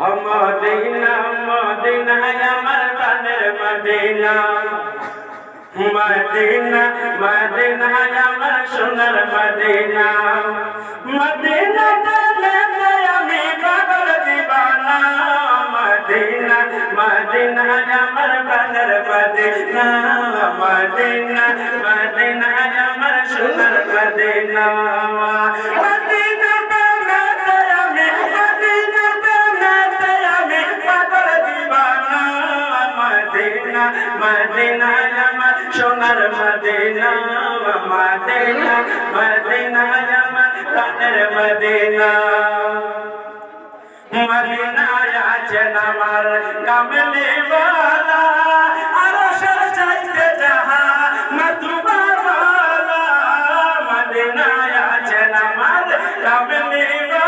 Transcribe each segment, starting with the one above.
Medina Medina, আমার প্রাণের Medina. Medina Medina, আমার সোনার মদিনা। মদিনা আমি পাগল দিবানা। মদিনা মদিনা, আমার প্রাণের মদিনা। মদিনা মদিনা, আমার সোনার মদিনা। মদিনা মদিনা, আমার সোনার মদিনা মদিনা মদিনা, আমার প্রাণের মদিনা। মদিনায় আছেন আমার কামলি বালা আরও সর চাইতে যাহা মধুবার বালা মদিনায় আছেন আমার কামলি বালা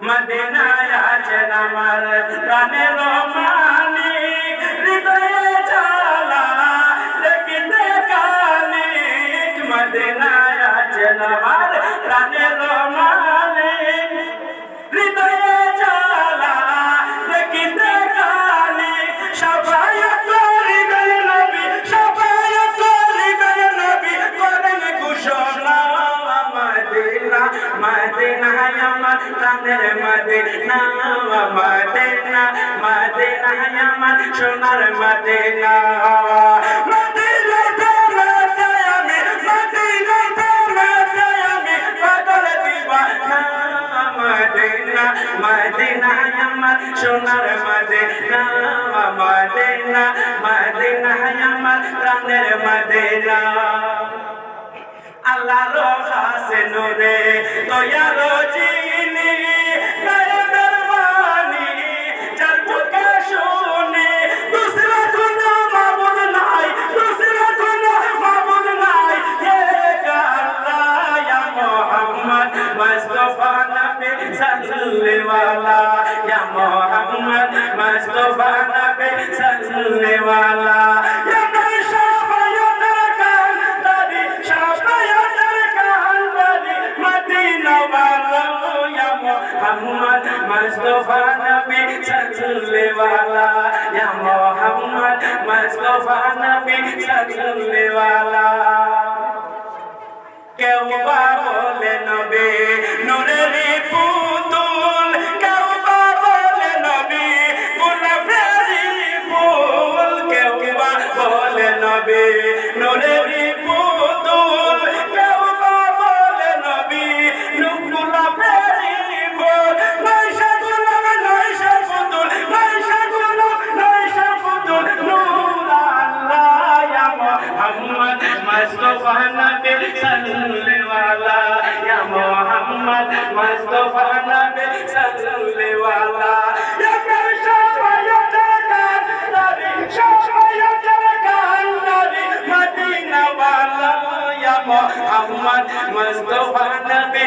মদিনায় আছেন আমার প্রাণের মালিক হৃদয়ে জ্বালা দেখিতে কালিক মদিনায় আছেন আমার প্রাণের আমার প্রাণের মদিনা মদিনা মদিনা, আমার সোনার মদিনা মদিনা, আমার সোনার মদিনা মদিনা মদিনা, আমার প্রাণের মদিনা। আল্লাহর খাসে নূরে দয়ালো জিনি নয়নের বাণী যার মুখে শুনি দুসরা কোনো মুহাম্মদ মুস্তাফা নবী সাল্লাল্লাহু ইয়া মুহাম্মদ মুস্তাফা নবী সাল্লাল্লাহু কেউ বা বলে নবে, নূরের পুতুল। কেউ বলে নবী, গোলাপেরি ফুল। কেউ বা বলে নবে, নূরের মুহাম্মদ মুস্তাফা নবী সাল্লাল্লাহু ইয়া মুহাম্মদ মুস্তাফা নবী সাল্লাল্লাহু ইয়া কাশফায়াতুল কান্দারি শাফায়াতুল কান্দারি মদিনা ওয়ালা ইয়া মুহাম্মদ মুস্তাফা নবী